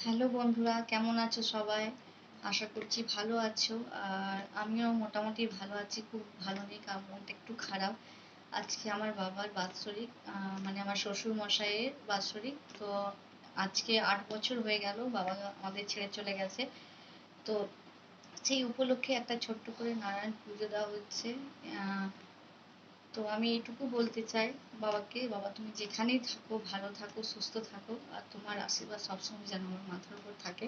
Hello বন্ধুরা কেমন আছো সবাই? আশা করছি ভালো আছো। আর আমিও মোটামুটি ভালো আছি খুব ভালো নেই কারণ মনটা একটু খারাপ। আজকে আমার বাবার বাৎসরিক মানে আমার শ্বশুর মশাইয়ের বাৎসরিক। তো আজকে আট বছর হয়ে গেল বাবা আমাদের ছেড়ে চলে গেছে। তো সেই উপলক্ষে একটা ছোট্ট করে নারায়ণ পুজো দেওয়া হচ্ছে। আহ, তো আমি এটুকু বলতে চাই বাবাকে, বাবা তুমি যেখানেই থাকো, ভালো থাকো, সুস্থ থাকো, আর তোমার আশীর্বাদ সবসময় যেন আমার মাথার উপর থাকে,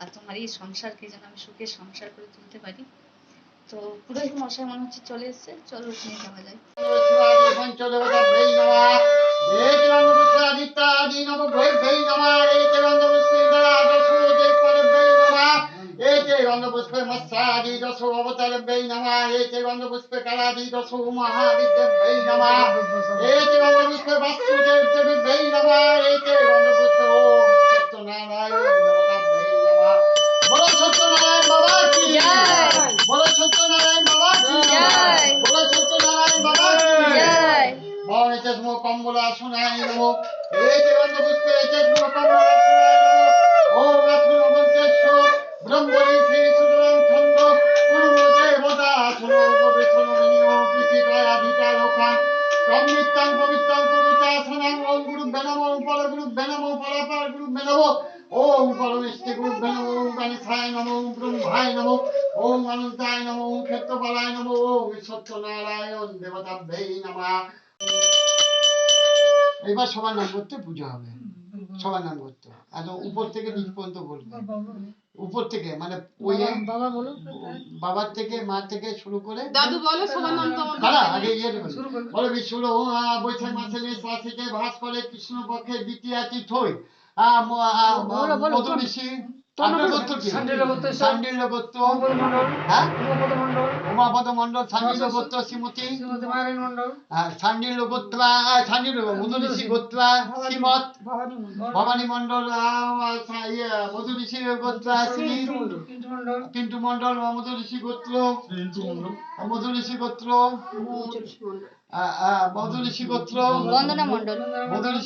আর তোমার এই সংসারকে যেন আমি সুখে সংসার করে তুলতে পারি। তো পুরোহিত মশাই মনে হচ্ছে চলে এসছে, চলো ওখানে যাওয়া যায় এতিরন্দপুষ্পে মৎস্যাদি দশ নমঃ কালাদি দশ মহাবিদ্যভ্যৈ নমঃ এতিরন্দপুষ্পে বাস্তুদেবদেবীভ্যৈ নমঃ এতিরন্দপুষ্পে ওম সত্যনারায়ণ দেবতাভ্যৈ নমঃ বলো সত্যনারায়ণ বাবা কি জয়। বলো সত্যনারায়ণ বাবা কি জয়। বলো সত্যনারায়ণ বাবা কি জয়? মহেতেস্ম কম্বলাসনায় নমো এতে পবিত্রাং ওম গুরু বেনম ওম গুরু ওম পরাপার গুরু বেনম ওম পরমেষ্টি গুরু ওম নম ওম নম, ওম অনন্তায় নম, ওম ক্ষেত্রপালায় নম, ওম সত্যনারায়ণ নমা। এবার সবার নাম করতে পুজো হবে। নাম করতে। একদম উপর থেকে নিচ পর্যন্ত বলবে। উপর থেকে মানে ওই বাবা বলো বাবার থেকে মা থেকে শুরু করে দাদু বলো আগে ইয়ে। বলো। বিষ্ণু বৈশাখ মাসে ভাস করে কৃষ্ণ পক্ষে দ্বিতীয় তিথই বলো, বলো, মধু গোত্র গোত্র, গোত্র অমল হ্যাঁ? উমাপদ মন্ডল সান্ডিল্য গোত্র শ্রীমতী। সান্ডিল্য গোত্রা সান্ডিল্য গোত্রা ভবানী মন্ডল ইয়ে মধু ঋষি গোত্রা শ্রী পিন্টু মন্ডল মধু ঋষি গোত্র। মধু ঋষি গোত্র। আহ, আহ, মধু ঋষি গোত্র। বন্দনা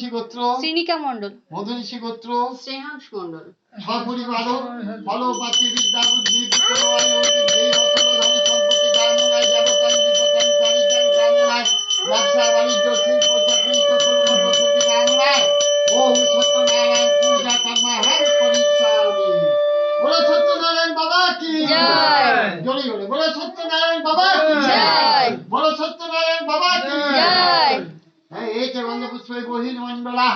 সপরিবারক বলপাতি বিদ্যা বুদ্ধি ব্যবসা বাণিজ্য শিল্প চাকরি ওম সত্যনারায়ণ পূজা কর্মা হর পরিচালি বলে সত্যনারায়ণ বাবা কি? জড়ি বলে সত্যনারায়ণ বাবা কি? বলে সত্যনারায়ণ বাবা কি? হ্যাঁ এই যে বন্ধু পুষ্প বহির মন্ডলা